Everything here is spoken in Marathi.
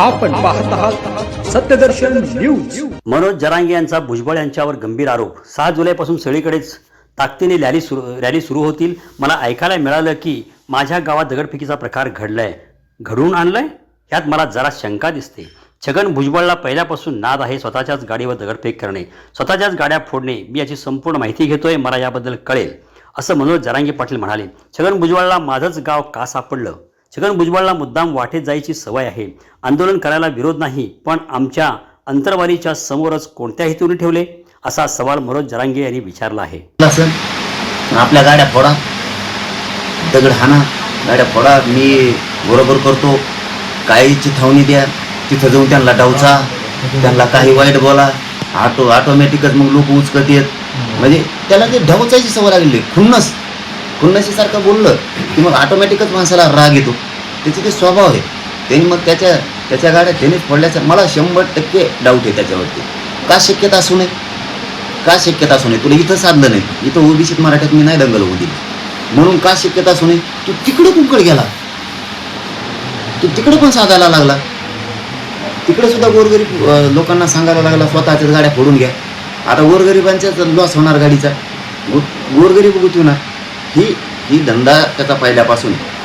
आपण पाहत आहात सत्यदर्शन न्यूज. मनोज जरांगे यांचा भुजबळ यांच्यावर गंभीर आरोप. सहा जुलैपासून सगळीकडेच ताकदीने रॅली सुरू रॅली सुरू होतील. मला ऐकायला मिळालं की माझ्या गावात दगडफेकीचा प्रकार घडलाय. घडवून आणलाय? ह्यात मला जरा शंका दिसते. छगन भुजबळला पहिल्यापासून नाद आहे स्वतःच्याच गाडीवर दगडफेक करणे. स्वतःच्याच गाड्या फोडणे. मी याची संपूर्ण माहिती घेतोय. मला याबद्दल कळेल. असं मनोज जरांगे पाटील म्हणाले. छगन भुजबळला माझंच गाव का सापडलं? छगन भुजबळला मुद्दाम वाटेत जायची सवय आहे. आंदोलन करायला विरोध नाही पण आमच्या अंतरवालीच्या समोरच कोणत्या हेतूने ठेवले? असा सवाल मनोज जरांगे यांनी विचारला आहे. आपल्या गाड्या फोडा. दगड हाना गाड्या फोडा. मी बरोबर करतो. काही चिथावणी द्या. तिथं जाऊन त्यांना डावचा. त्यांना काही वाईट बोला. ऑटो ऑटोमॅटिकच मग लोक उचकत येत. म्हणजे त्याला ते ढवचायची सवय लागली. खुन्नस. खुन्नसीसारखं बोललं की मग ऑटोमॅटिकच माणसाला राग येतो. त्याचे ते स्वभाव आहे. त्यांनी मग त्याच्या त्याच्या गाड्या त्यानेच पडल्याचा मला शंभर टक्के डाऊट आहे त्याच्यावरती. का शक्यता असू नये? का शक्यता असू नये? तुला इथं साधलं नाही. इथं ओबीसीत मराठ्यात मी नाही दंगल होऊ दिली. म्हणून का शक्यता असू नये? तू तिकडे कुंकड गेला. तू तिकडे पण साधायला लागला. तिकडे सुद्धा गोरगरीब लोकांना सांगायला लागला स्वतःच्याच गाड्या फोडून घ्या. आता गोरगरिबांच्याच लॉस होणार गाडीचा. गो गोरगरीब गुतवणार ही ही धंदा त्याचा पहिल्यापासून आहे.